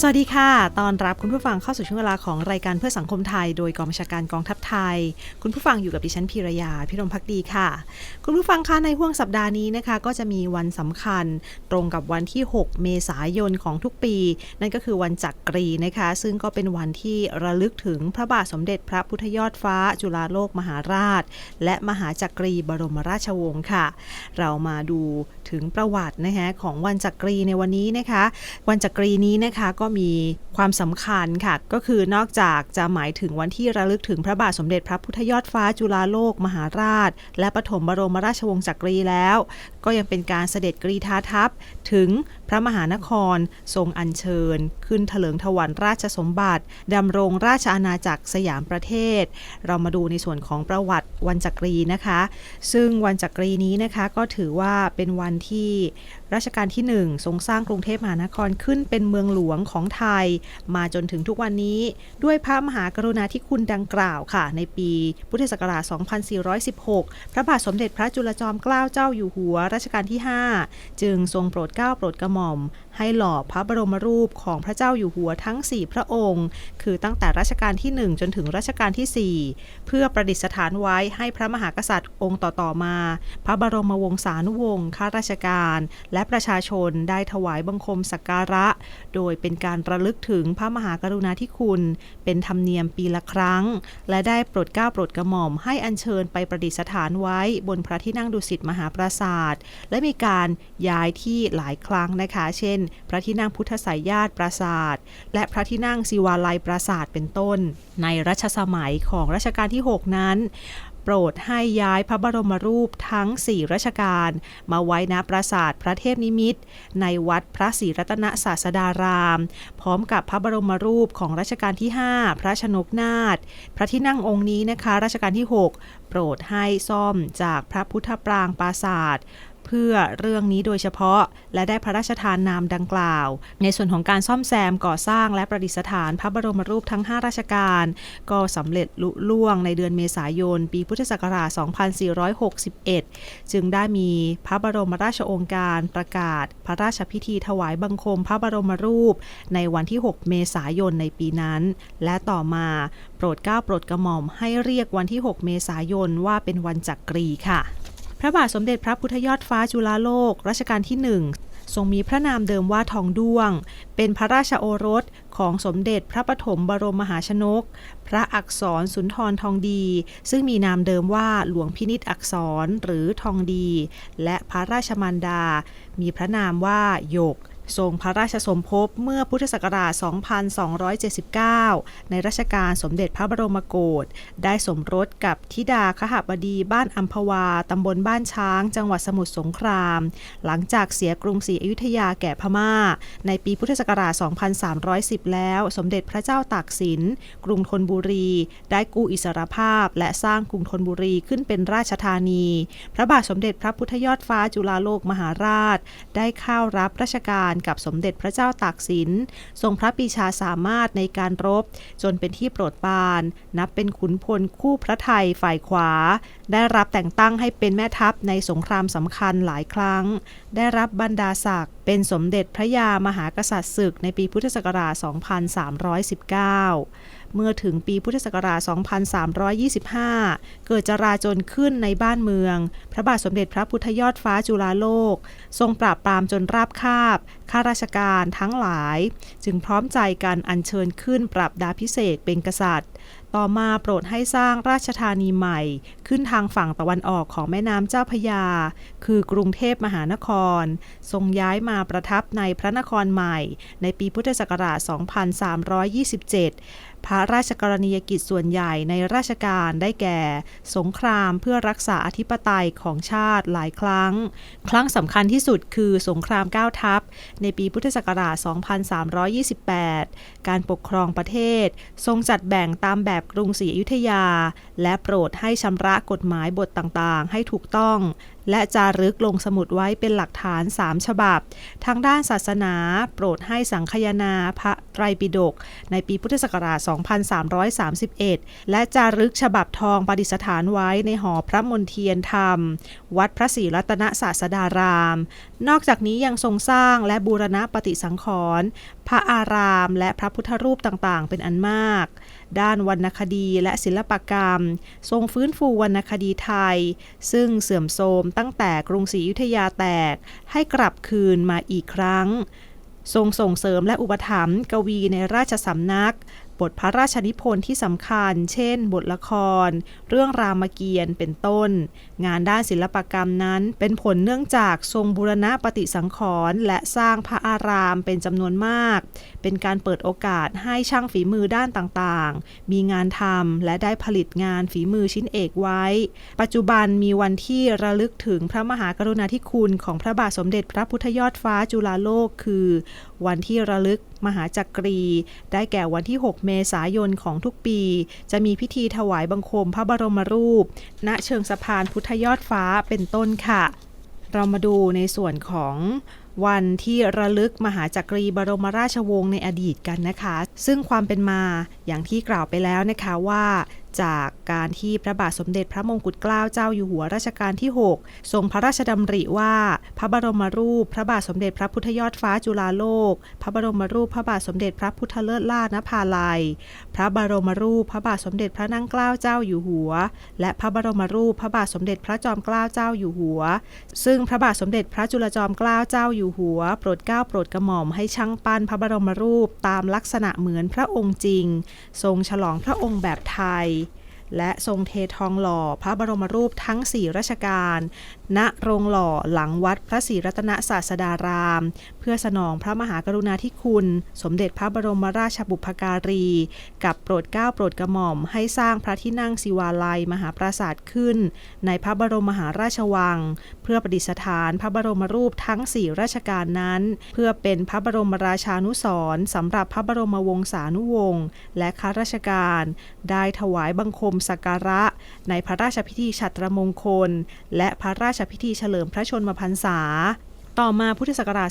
สวัสดีค่ะ ตอนรับคุณผู้ฟังเข้าสู่ช่วงเวลาของรายการเพื่อสังคมไทย โดยกองบัญชาการกองทัพไทย คุณผู้ฟังอยู่กับดิฉันพีรยา พิรมพักดีค่ะ คุณผู้ฟังคะในห่วงสัปดาห์นี้นะคะ ก็จะมีวันสำคัญตรงกับวันที่ 6 เมษายนของทุกปี นั่นก็คือวันจักรีนะคะ ซึ่งก็เป็นวันที่ระลึกถึงพระบาทสมเด็จพระพุทธยอดฟ้า จุฬาโลกมหาราช และมหาจักรีบรมราชวงศ์ค่ะ เรามาดูถึงประวัตินะคะของวันจักรีในวันนี้นะคะ วันจักรีนี้นะคะก็มีความสำคัญค่ะ ก็คือนอกจากจะหมายถึงวันที่ระลึกถึงพระบาทสมเด็จพระพุทธยอดฟ้าจุฬาโลกมหาราช และปฐมบรมราชวงศ์จักรีแล้ว ก็ยังเป็นการเสด็จกรีธาทัพ ถึงพระมหานครทรงอัญเชิญ ขึ้นเถลิงถวันราชสมบัติดำรงราชอาณาจักรสยามประเทศ เรามาดูในส่วนของประวัติวันจักรีนะคะ ซึ่งวันจักรีนี้นะคะก็ถือว่าเป็นวันที่ รัชกาลที่ 1 ทรงสร้างกรุงเทพมหานครขึ้นเป็นเมืองหลวงของไทย มาจนถึงทุกวันนี้ ด้วยพระมหากรุณาธิคุณดังกล่าวค่ะ ในปีพุทธศักราช 2416 พระบาทสมเด็จพระจุลจอมเกล้าเจ้าอยู่หัวรัชกาลที่ 5 จึงทรงโปรดเกล้าโปรดกระหม่อม ให้หล่อพระบรมรูปของพระเจ้าอยู่หัวทั้ง 4 พระองค์ คือตั้งแต่รัชกาลที่ 1 จนถึงรัชกาลที่ 4 เพื่อประดิษฐานไว้ให้พระมหากษัตริย์องค์ต่อๆมา พระบรมวงศานุวงศ์ข้าราชการและและประชาชนได้ถวายบังคมสักการะ โดยเป็นการระลึกถึงพระมหากรุณาธิคุณ เป็นธรรมเนียมปีละครั้ง และได้โปรดเกล้าโปรดกระหม่อมให้อัญเชิญไปประดิษฐานไว้บนพระที่นั่งดุสิตมหาปราสาท และมีการย้ายที่หลายครั้งนะคะ เช่น พระที่นั่งพุทธสายญาติปราสาท และพระที่นั่งศิวาลัยปราสาทเป็นต้น ในรัชสมัยของรัชกาลที่ 6 นั้น ปรดให้ย้ายพระบรมรูปทั้ง 4รัชกาลมาไว้ณปราสาทพระเทพนิมิตร ในวัดพระศรีรัตนศาสดาราม พร้อมกับพระบรมรูปของรัชกาลที่ 5 พระชนกนาถพระที่นั่งองค์นี้นะคะรัชกาลที่ 6 โปรดให้ซ่อมจากพระพุทธปรางปราศาส เพื่อเรื่องนี้โดยเฉพาะ และได้พระราชทานนามดังกล่าว ในส่วนของการซ่อมแซมก่อสร้างและประดิษฐานพระบรมรูปทั้ง 5 ราชการ ก็สำเร็จลุล่วงในเดือนเมษายน ปีพุทธศักราช 2461 จึงได้มีพระบรมราชโองการประกาศ พระราชพิธีถวายบังคมพระบรมรูป ในวันที่ 6 เมษายนในปีนั้น และต่อมาโปรดเกล้าโปรดกระหม่อมให้เรียกวันที่ 6 เมษายนว่าเป็นวันจักรีค่ะ พระบาทสมเด็จพระพุทธยอดฟ้าจุฬาโลกรัชกาลที่ 1 ทรงมีพระนามเดิมว่าทองด้วง เป็นพระราชโอรสของสมเด็จพระปฐมบรมมหาชนก พระอักษรสุนทรทองดี ซึ่งมีนามเดิมว่าหลวงพินิษฐ์อักษรหรือทองดี และพระราชมารดา มีพระนามว่าหยก ทรงพระราชสมภพเมื่อพุทธศักราช 2279 ในรัชกาลสมเด็จพระบรมโกศ ได้สมรสกับธิดาขหบดีบ้านอัมพวา ตำบลบ้านช้าง จังหวัดสมุทรสงคราม หลังจากเสียกรุงศรีอยุธยาแก่พม่า ในปีพุทธศักราช 2310 แล้วสมเด็จพระเจ้าตากสิน กรุงธนบุรี ได้กู้อิสรภาพ และสร้างกรุงธนบุรีขึ้นเป็นราชธานี พระบาทสมเด็จพระพุทธยอดฟ้าจุฬาโลกมหาราช ได้เข้ารับราชการกับสมเด็จพระเจ้าตากสิน ทรงพระปีชาสามารถในการรบ จนเป็นที่โปรดปราน นับเป็นขุนพลคู่พระไทยฝ่ายขวา ได้รับแต่งตั้งให้เป็นแม่ทัพในสงครามสำคัญหลายครั้ง ได้รับบรรดาศักดิ์เป็นสมเด็จพระยามหากษัตริย์ศึกในปีพุทธศักราช 2319 เมื่อถึงปีพุทธศักราช 2325 เกิดจราจนขึ้นในบ้านเมือง พระบาทสมเด็จพระพุทธยอดฟ้าจุฬาโลก ทรงปราบปรามจนราบคาบ ข้าราชการทั้งหลาย จึงพร้อมใจกันอัญเชิญขึ้นปรับดาพิเศษเป็นกษัตริย์ต่อมาโปรดให้สร้างราชธานีใหม่ ขึ้นทางฝั่งตะวันออกของแม่น้ำเจ้าพยา คือกรุงเทพมหานคร ทรงย้ายมาประทับในพระนครใหม่ ในปีพุทธศักราช 2327 พระราชกรณียกิจส่วนใหญ่ในราชการได้แก่ สงครามเพื่อรักษาอธิปไตยของชาติหลายครั้ง ครั้งสำคัญที่สุดคือสงครามก้าวทัพในปีพุทธศักราช 2328 การปกครองประเทศ ทรงจัดแบ่งตามแบบกรุงศรีอยุธยา และโปรดให้ชำระกฎหมายบทต่างๆ ให้ถูกต้อง และจารึกลงสมุดไว้เป็นหลักฐาน 3 ฉบับ ทางด้านศาสนา โปรดให้สังคยนาพระไตรปิฎกในปีพุทธศักราช 2331 และจารึกฉบับทองประดิษฐานไว้ในหอพระมนเทียนธรรม วัดพระศรีรัตนศาสดาราม นอกจากนี้ยังทรงสร้างและบูรณะปฏิสังขรณ์พระอารามและพระพุทธรูปต่างๆ เป็นอันมาก ด้านวรรณคดีและศิลปกรรม ทรงฟื้นฟูวรรณคดีไทย ซึ่งเสื่อมโทรมตั้งแต่กรุงศรีอยุธยาแตกให้กลับคืนมาอีกครั้ง ทรงส่งเสริมและอุปถัมภ์กวีในราชสำนัก บทพระราชนิพนธ์ที่สำคัญ เช่น บทละคร เรื่องรามเกียรติ์เป็นต้น งานด้านศิลปกรรมนั้น เป็นผลเนื่องจากทรงบูรณะปฏิสังขรณ์และสร้างพระอารามเป็นจำนวนมาก เป็นการเปิดโอกาสให้ช่างฝีมือด้านต่างๆ มีงานทำและได้ผลิตงานฝีมือชิ้นเอกไว้ ปัจจุบันมีวันที่ระลึกถึงพระมหากรุณาธิคุณของพระบาทสมเด็จพระพุทธยอดฟ้าจุฬาโลก คือ วันที่ระลึกมหาจักรี ได้แก่วันที่ 6 เมษายนของทุกปี จะมีพิธีถวายบังคมพระบรมรูป ณเชิงสะพานพุทธยอดฟ้าเป็นต้นค่ะ เรามาดูในส่วนของวันที่ระลึกมหาจักรีบรมราชวงศ์ในอดีตกันนะคะ ซึ่งความเป็นมาอย่างที่กล่าวไปแล้วนะคะว่า จากการที่พระบาทสมเด็จพระมงกุฎเกล้าเจ้าอยู่หัวรัชกาลที่ 6 ทรงพระราชดำริว่า พระบรมรูป พระบาทสมเด็จพระพุทธยอดฟ้าจุฬาโลก พระบรมรูป พระบาทสมเด็จพระพุทธเลิศล่านภาลัย พระบรมรูป พระบาทสมเด็จพระนั่งเกล้าเจ้าอยู่หัว และพระบรมรูป พระบาทสมเด็จพระจอมเกล้าเจ้าอยู่หัว ซึ่งพระบาทสมเด็จพระจุลจอมเกล้าเจ้าอยู่หัว โปรดเกล้าโปรดกระหม่อมให้ช่างปั้นพระบรมรูปตามลักษณะเหมือนพระองค์จริง ทรงฉลองพระองค์แบบไทย และทรงเททองหล่อพระบรมรูปทั้งสี่ราชการ ณโรงหล่อหลังวัดพระศรีรัตนศาสดาราม เพื่อสนองพระมหากรุณาธิคุณ สมเด็จพระบรมราชบุพการี กับโปรดเกล้าโปรดกระหม่อม ให้สร้างพระที่นั่งศิวาลัยมหาปราสาทขึ้น ในพระบรมมหาราชวัง เพื่อประดิษฐานพระบรมรูปทั้งสี่ราชการนั้น เพื่อเป็นพระบรมราชานุสรณ์สำหรับพระบรมวงศานุวงศ์และข้าราชการ ได้ถวายบังคมสักการะ ในพระราชพิธีฉัตรมงคล และพระราชพิธีเฉลิมพระชนมพรรษา ต่อมาพุทธศักราช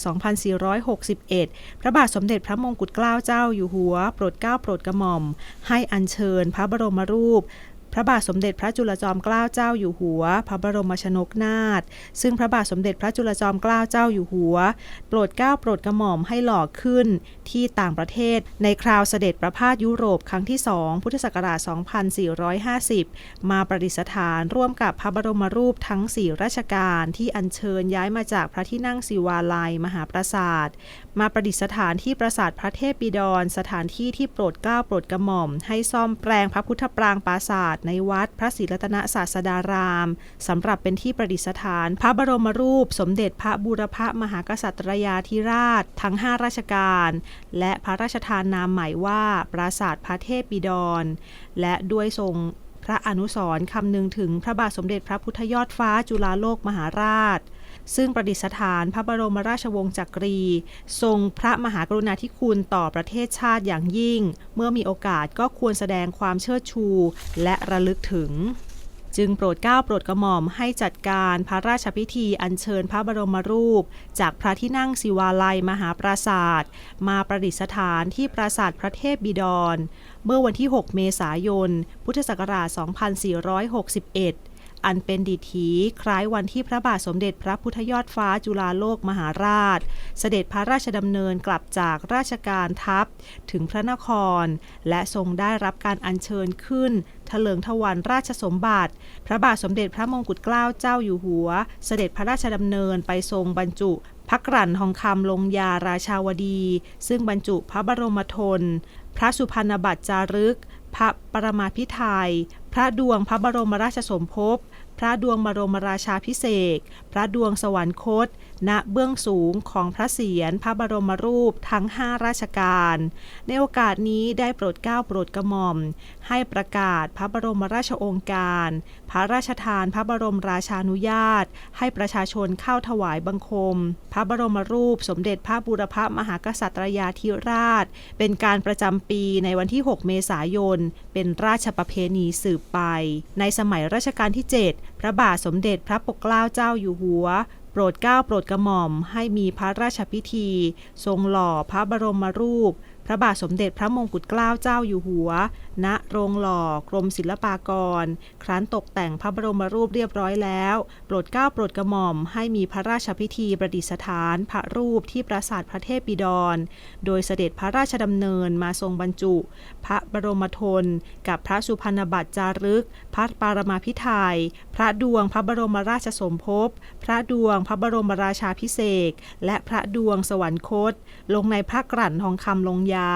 2461 พระบาทสมเด็จพระมงกุฎเกล้าเจ้าอยู่หัว โปรดเกล้าโปรดกระหม่อม ให้อัญเชิญพระบรมรูป พระบาทสมเด็จพระจุลจอมเกล้าเจ้าอยู่หัว พระบรมชนกนาถซึ่งพระบาทสมเด็จพระจุลจอมเกล้าเจ้าอยู่หัว โปรดเกล้าโปรดกระหม่อมให้หล่อขึ้นที่ต่างประเทศ ในคราวเสด็จประพาสยุโรปครั้งที่สองพุทธศักราช 2450 มาประดิษฐานร่วมกับพระบรมรูปทั้งสี่ราชการที่อัญเชิญย้ายมาจากพระที่นั่งศิวาลัยมหาปราสาท มาประดิษฐานที่ปราสาทพระเทพบิดร สถานที่ที่โปรดเกล้าโปรดกระหม่อม ให้ซ่อมแปลงพระพุทธปรางปราสาทในวัดพระศรีรัตนศาสดารามสำหรับเป็นที่ประดิษฐาน พระบรมรูป สมเด็จพระบูรพมหากษัตริยาธิราช ทั้ง 5 ราชการ และพระราชทานนามใหม่ว่าปราสาทพระเทพบิดร และด้วยทรงพระอนุสรณ์คำนึงถึงพระบาทสมเด็จพระพุทธยอดฟ้าจุฬาโลกมหาราช ซึ่งประดิษฐานพระบรมราชวงศ์จักรี ทรงพระมหากรุณาธิคุณต่อประเทศชาติอย่างยิ่ง เมื่อมีโอกาสก็ควรแสดงความเชิดชู และระลึกถึงจึงโปรดเกล้าโปรดกระหม่อมให้จัดการพระราชพิธีอัญเชิญพระบรมรูป จากพระที่นั่งศิวาลัยมหาปราศาสตร์มาประดิษฐานที่ปราสาทพระเทพบิดร เมื่อวันที่ 6 เมษายน พุทธศักราช 2461 อันเป็นดิถีคล้ายวันที่พระบาทสมเด็จพระพุทธยอดฟ้าจุฬาโลกมหาราช เสด็จพระราชดำเนินกลับจากราชการทัพ ถึงพระนคร และทรงได้รับการอัญเชิญขึ้นถลิงถวันราชสมบัติ พระบาทสมเด็จพระมงกุฎเกล้าเจ้าอยู่หัว เสด็จพระราชดำเนินไปทรงบรรจุพระกรั่นทองคำลงยาราชาวดี ซึ่งบรรจุพระบรมธนพระสุพรรณบัตรจารึก พระปรมาภิไธย พระดวงพระบรมราชสมภพ พระดวงบรมราชาพิเศษ ระดวงสวรรคต ณเบื้องสูงของพระเศียรพระบรมรูปทั้ง 5 ราชการ ในโอกาสนี้ได้โปรดเกล้าโปรดกระหม่อม ให้ประกาศพระบรมราชองค์การ พระราชทานพระบรมราชานุญาต ให้ประชาชนเข้าถวายบังคม พระบรมรูปสมเด็จพระบูรพมหากษัตริยาธิราช เป็นการประจำปีในวันที่ 6 เมษายน เป็นราชประเพณีสืบไป ในสมัยรัชกาลที่ 7พระบาทสมเด็จพระปกเกล้าเจ้าอยู่หัว โปรดเกล้าโปรดกระหม่อม ให้มีพระราชพิธี ทรงหล่อพระบรมรูป พระบาทสมเด็จพระมงกุฎเกล้าเจ้าอยู่หัว ณโรงหล่อกรมศิลปากร ครั้นตกแต่งพระบรมรูปเรียบร้อยแล้ว โปรดเกล้าโปรดกระหม่อมให้มีพระราชพิธีประดิษฐาน พระรูปที่ปราสาทพระเทพบิดร โดยเสด็จพระราชดำเนินมาทรงบรรจุ พระบรมธนกับพระสุพรรณบัตรจารึก พระปารมาพิไทยพระดวงพระบรมราชสมภพ พระดวงพระบรมราชาพิเศษและพระดวงสวรรคต ลงในพระกรั่นทองคำลงยา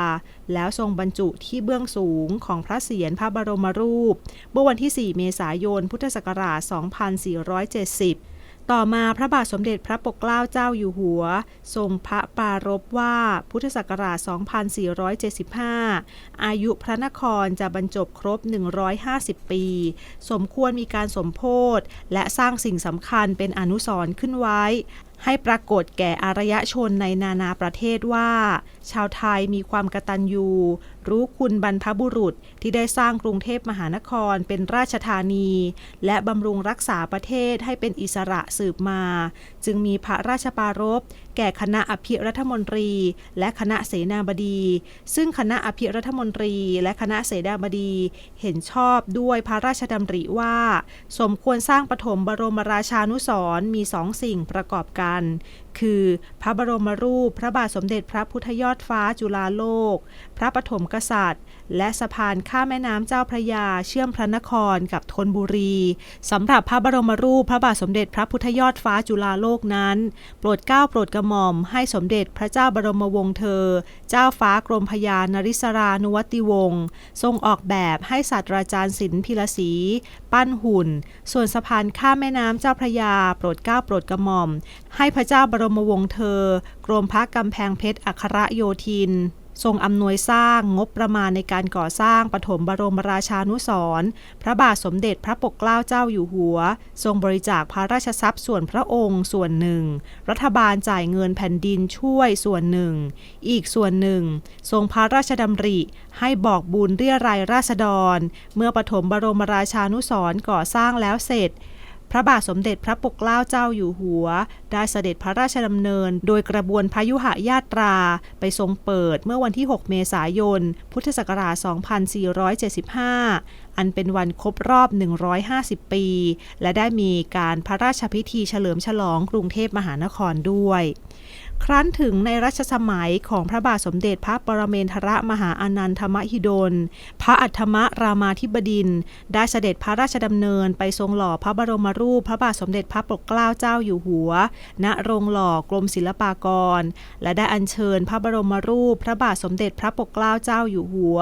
แล้วทรงบรรจุที่เบื้องสูงของพระเศียรพระบรมรูปเมื่อวันที่ 4 เมษายน พุทธศักราช 2470ต่อมาพระบาทสมเด็จพระปกเกล้าเจ้าอยู่หัว ทรงพระปรารภว่าพุทธศักราช 2475 อายุพระนครจะบรรจบครบ 150 ปี สมควรมีการสมโพธและสร้างสิ่งสำคัญเป็นอนุสรณ์ขึ้นไว้ ให้ปรากฏแก่อารยชนในนานาประเทศว่า ชาวไทยมีความกตัญญูรู้คุณบรรพบุรุษที่ได้สร้างกรุงเทพมหานครเป็นราชธานี และบำรุงรักษาประเทศให้เป็นอิสระสืบมา จึงมีพระราชปรารภแก่คณะอภิรัฐมนตรี และคณะเสนาบดี ซึ่งคณะอภิรัฐมนตรี และคณะเสนาบดี เห็นชอบด้วยพระราชดำริว่า สมควรสร้างปฐมบรมราชานุสรมีสองสิ่งประกอบกันการคือ พระบรมรูป พระบาทสมเด็จพระพุทธยอดฟ้าจุฬาโลก พระปฐมกษัตริย์ และสะพานข้ามแม่น้ำเจ้าพระยา เชื่อมพระนครกับธนบุรีสำหรับพระบรมรูป พระบาทสมเด็จพระพุทธยอดฟ้าจุฬาโลกนั้น โปรดเกล้าโปรดกระหม่อมให้สมเด็จพระเจ้าบรมวงศ์เธอ เจ้าฟ้ากรมพยานริศรานุวัติวงศ์ทรงออกแบบให้ศาสตราจารย์ศิลป์พิรศรีปั้นหุ่น ส่วนสะพานข้ามแม่น้ำเจ้าพระยา โปรดเกล้าโปรดกระหม่อม ให้พระเจ้าบรรมวงศ์เธอ กรมพระกำแพงเพชรอัครโยธิน ทรงอำนวยสร้างงบประมาณในการก่อสร้างปฐมบรมราชานุสรณ์พระบาทสมเด็จพระปกเกล้าเจ้าอยู่หัว ทรงบริจาคพระราชทรัพย์ส่วนพระองค์ส่วนหนึ่ง รัฐบาลจ่ายเงินแผ่นดินช่วยส่วนหนึ่ง อีกส่วนหนึ่ง ทรงพระราชดำริให้บอกบุญเรียรายราษฎร เมื่อปฐมบรมราชานุสรณ์ก่อสร้างแล้วเสร็จ พระบาทสมเด็จพระปกเกล้าเจ้าอยู่หัว ได้เสด็จพระราชดำเนิน โดยกระบวนพยุหญาตรา ไปทรงเปิดเมื่อวันที่ 6 เมษายน พุทธศักราช 2475 อันเป็นวันครบรอบ 150 ปี และได้มีการพระราชพิธีเฉลิมฉลองกรุงเทพมหานครด้วย ครั้นถึงในรัชสมัยของพระบาทสมเด็จพระปรเมนทรมหาอานันทมหิดล พระอัฏฐมรามาธิบดิน ได้เสด็จพระราชดำเนินไปทรงหล่อพระบรมรูป พระบาทสมเด็จพระปกเกล้าเจ้าอยู่หัว ณ โรงหล่อกรมศิลปากร และได้อัญเชิญพระบรมรูป พระบาทสมเด็จพระปกเกล้าเจ้าอยู่หัว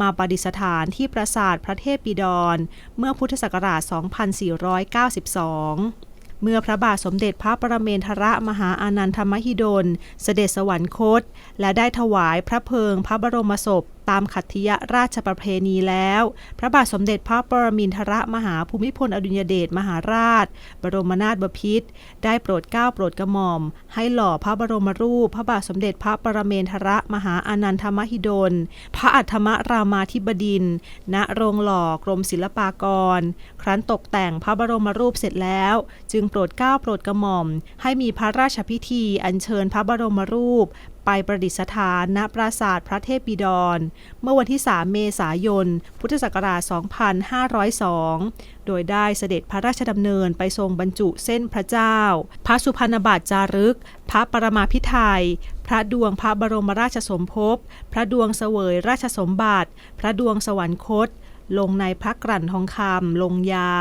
มาประดิษฐานที่ปราสาทพระเทพบิดรเมื่อพุทธศักราช 2492 เมื่อพระบาทสมเด็จพระประเมนทรมหาอานันทมหิดล เสด็จสวรรคต และได้ถวายพระเพลิงพระบรมศพ ตามขัตติยราชประเพณีแล้ว พระบาทสมเด็จพระปรมินทรมหาภูมิพลอดุลยเดชมหาราช บรมนาถบพิตรได้โปรดเกล้าโปรดกระหม่อม ให้หล่อพระบรมรูป พระบาทสมเด็จพระปรเมนทรมหาอานันทมหิดล พระอัฏฐมรามาธิบดิน ณโรงหล่อกรมศิลปากร ครั้นตกแต่งพระบรมรูปเสร็จแล้ว จึงโปรดเกล้าโปรดกระหม่อม ให้มีพระราชพิธีอัญเชิญพระบรมรูป ไปประดิษฐานณปราสาทพระเทพบิดร เมื่อวันที่ 3 เมษายน พุทธศักราช 2502 โดยได้เสด็จพระราชดำเนินไปทรงบรรจุเส้นพระเจ้า พระสุพรรณบัตรจารึก พระปรมาภิไธยพระดวงพระบรมราชสมภพ พระดวงเสวยราชสมบัติ พระดวงสวรรคต ลงในพระกรั่นทองคำลงยา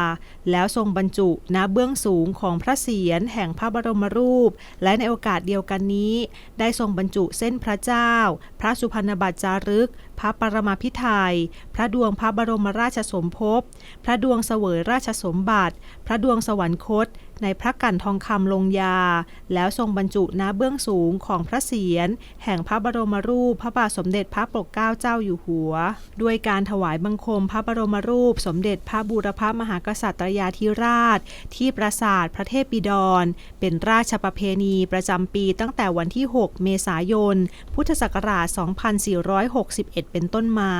แล้วทรงบรรจุณเบื้องสูงของพระเศียรแห่งพระบรมรูป และในโอกาสเดียวกันนี้ ได้ทรงบรรจุเส้นพระเจ้า พระสุพรรณบัตรจารึก พระปรมาภิไธยพระดวงพระบรมราชสมภพ พระดวงเสวยราชสมบัติ พระดวงสวรรคต ในพระกันทองคำลงยา แล้วทรงบรรจุณเบื้องสูงของพระเศียรแห่งพระบรมรูปพระบาทสมเด็จพระปกเกล้าเจ้าอยู่หัว ด้วยการถวายบังคมพระบรมรูป สมเด็จพระบูรพมหากษัตริยาธิราช ที่ปราสาทพระเทพบิดร เป็นราชประเพณีประจำปีตั้งแต่วันที่ 6 เมษายน พุทธศักราช 2461 เป็นต้นมา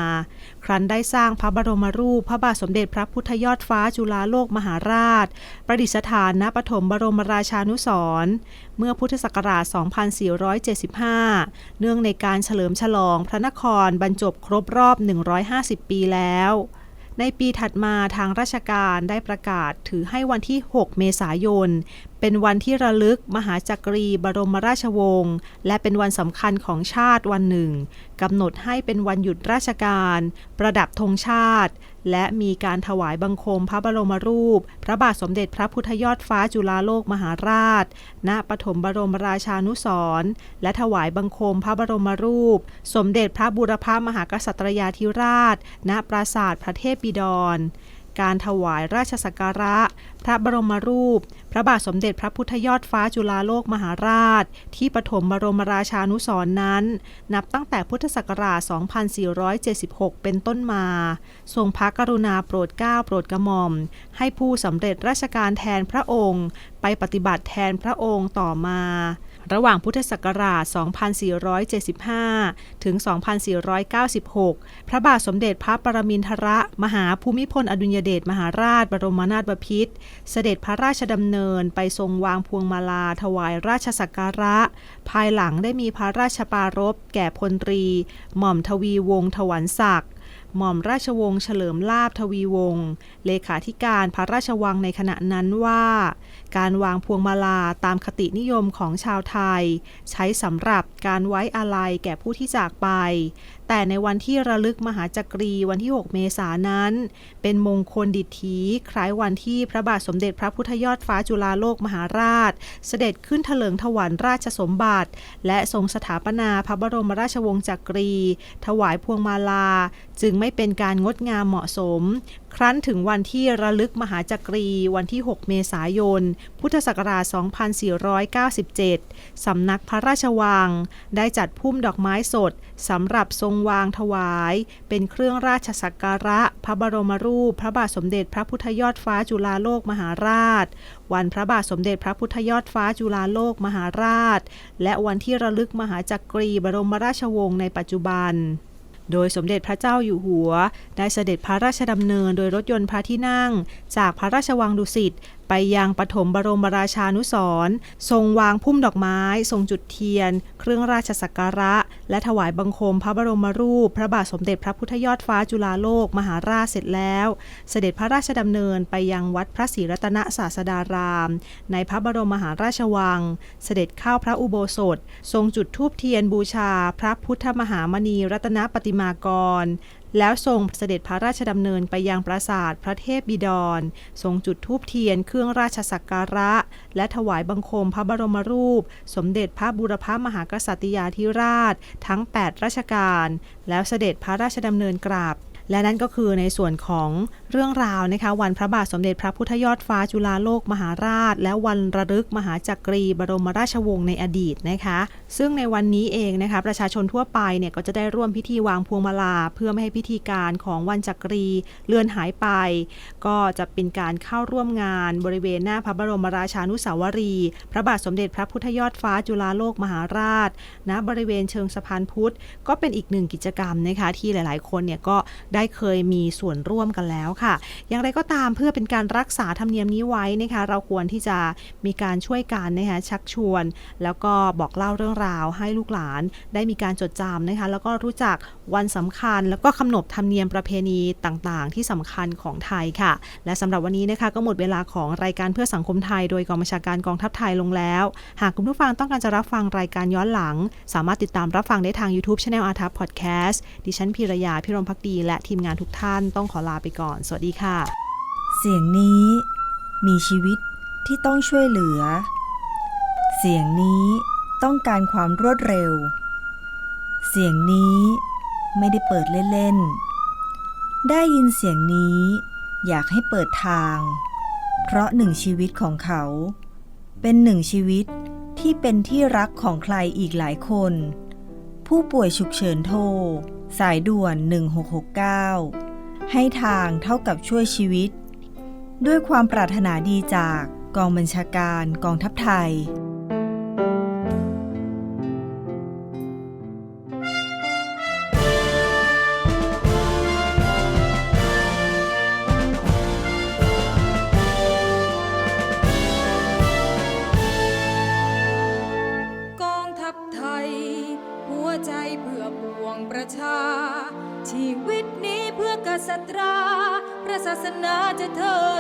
ครั้นได้สร้างพระบรมรูปพระบาทสมเด็จพระพุทธยอดฟ้าจุฬาโลกมหาราช ประดิษฐานณปฐมบรมราชานุสรเมื่อพุทธศักราช 2475 เนื่องในการเฉลิมฉลองพระนครบรรจบครบรอบ 150 ปีแล้ว ในปีถัดมาทางราชการได้ประกาศถือให้วันที่ 6 เมษายน เป็นวันที่ระลึกมหาจักรีบรมราชวงศ์และเป็นวันสำคัญของชาติวันหนึ่งกำหนดให้เป็นวันหยุดราชการ ประดับธงชาติ และมีการถวายบังคมพระบรมรูป พระบาทสมเด็จพระพุทธยอดฟ้าจุฬาโลกมหาราช ณ ปฐมบรมราชานุสรณ์และถวายบังคมพระบรมรูป สมเด็จพระบูรพามหากษัตริยาธิราช ณ ปราสาทพระเทพบิดร การถวายราชสักการะ พระบรมรูป พระบาทสมเด็จพระพุทธยอดฟ้าจุฬาโลกมหาราช ที่ปฐมบรมราชานุสรณ์นั้น นับตั้งแต่พุทธศักราช 2476 เป็นต้นมา ทรงพระกรุณาโปรดเกล้าโปรดกระหม่อม ให้ผู้สำเร็จราชการแทนพระองค์ ไปปฏิบัติแทนพระองค์ต่อมา ระหว่างพุทธศักราช 2475 ถึง 2496 พระบาทสมเด็จพระปรมินทรมหาภูมิพลอดุลยเดชมหาราชบรมนาถบพิตรเสด็จพระราชดำเนินไปทรงวางพวงมาลาถวายราชสักการะ ภายหลังได้มีพระราชปารภแก่พลตรี หม่อมทวีวงศ์ถวันศักดิ์ หม่อมราชวงศ์เฉลิมลาบทวีวงศ์เลขาธิการพระราชวังในขณะนั้นว่า การวางพวงมาลาตามคตินิยมของชาวไทย ใช้สำหรับการไว้อาลัยแก่ผู้ที่จากไป แต่ในวันที่ระลึกมหาจักรีวันที่ 6 เมษายนนั้น เป็นมงคลดิถีคล้ายวันที่พระบาทสมเด็จพระพุทธยอดฟ้าจุฬาโลกมหาราช เสด็จขึ้นเถลิงถวันราชสมบัติ และทรงสถาปนาพระบรมราชวงศ์จักรี ถวายพวงมาลา จึงไม่เป็นการงดงามเหมาะสม ครั้นถึงวันที่ระลึกมหาจักรีวันที่ 6 เมษายน พุทธศักราช 2497 สำนักพระราชวัง ได้จัดพุ่มดอกไม้สดสำหรับทรงวางถวาย เป็นเครื่องราชสักการะ พระบรมรูป พระบาทสมเด็จพระพุทธยอดฟ้าจุฬาโลกมหาราช วันพระบาทสมเด็จพระพุทธยอดฟ้าจุฬาโลกมหาราช และวันที่ระลึกมหาจักรีบรมราชวงศ์ในปัจจุบัน โดยสมเด็จพระเจ้าอยู่หัว ได้เสด็จพระราชดำเนินโดยรถยนต์พระที่นั่ง จากพระราชวังดุสิต ไปยังปฐมบรมราชานุสรทรงวางพุ่มดอกไม้ ทรงจุดเทียน เครื่องราชสักการะ และถวายบังคมพระบรมรูป พระบาทสมเด็จพระพุทธยอดฟ้าจุฬาโลกมหาราชเสร็จแล้ว เสด็จพระราชดำเนินไปยังวัดพระศรีรัตนศาสดาราม ในพระบรมมหาราชวัง เสด็จเข้าพระอุโบสถ ทรงจุดธูปเทียนบูชา พระพุทธมหามณีรัตนปฏิมากร แล้วทรงเสด็จพระราชดำเนินไปยังปราสาทพระเทพบิดร ทรงจุดธูปเทียนเครื่องราชสักการะ และถวายบังคมพระบรมรูป สมเด็จพระบูรพมหากษัตริยาธิราช ทั้ง 8 ราชการ แล้วเสด็จพระราชดำเนินกราบ และนั่นก็คือในส่วนของเรื่องราวนะคะวันพระบาทสมเด็จพระพุทธยอดฟ้าจุฬาโลกมหาราช และวันระลึกมหาจักรีบรมราชวงศ์ในอดีตนะคะ ซึ่งในวันนี้เองนะคะประชาชนทั่วไปเนี่ยก็จะได้ร่วมพิธีวางพวงมาลา เพื่อไม่ให้พิธีการของวันจักรีเลือนหายไป ก็จะเป็นการเข้าร่วมงานบริเวณหน้าพระบรมราชานุสาวรีย์พระบาทสมเด็จพระพุทธยอดฟ้าจุฬาโลกมหาราชณบริเวณเชิงสะพานพุทธ ก็เป็นอีกหนึ่งกิจกรรมนะคะที่หลาย ๆ คนเนี่ยก็ได้เคยมีส่วนร่วมกันแล้วค่ะ อย่างไรก็ตามเพื่อเป็นการรักษาธรรมเนียมนี้ไว้นะคะเราควรที่จะมีการช่วยกันนะคะชักชวน แล้วก็บอกเล่าเรื่องราวให้ลูกหลานได้มีการจดจำนะคะแล้วก็รู้จักวันสำคัญ แล้วก็คำนบธรรมเนียมประเพณีต่างๆ ที่สำคัญของไทยค่ะ และสำหรับวันนี้นะคะก็หมดเวลาของรายการเพื่อสังคมไทย โดยกองบัญชาการกองทัพไทยลงแล้ว หากคุณผู้ฟังต้องการจะรับฟังรายการย้อนหลัง สามารถติดตามรับฟังได้ทาง YouTube Channel อาทัพพอดแคสต์ดิฉันพีรยาพิรมพักดีและทีมงานทุกท่านต้องขอลาไปก่อน สวัสดีค่ะ เสียงนี้มีชีวิตที่ต้องช่วยเหลือ เสียงนี้ต้องการความรวดเร็ว เสียงนี้ไม่ได้เปิดเล่นๆ ได้ยินเสียงนี้อยากให้เปิดทาง เพราะหนึ่งชีวิตของเขา เป็นหนึ่งชีวิตที่เป็นที่รักของใครอีกหลายคน ผู้ป่วยฉุกเฉินโทร สายด่วน 1669 ให้ทางเท่ากับช่วยชีวิต ด้วยความปรารถนาดีจากกองบัญชาการกองทัพไทย ศนาจะเธอ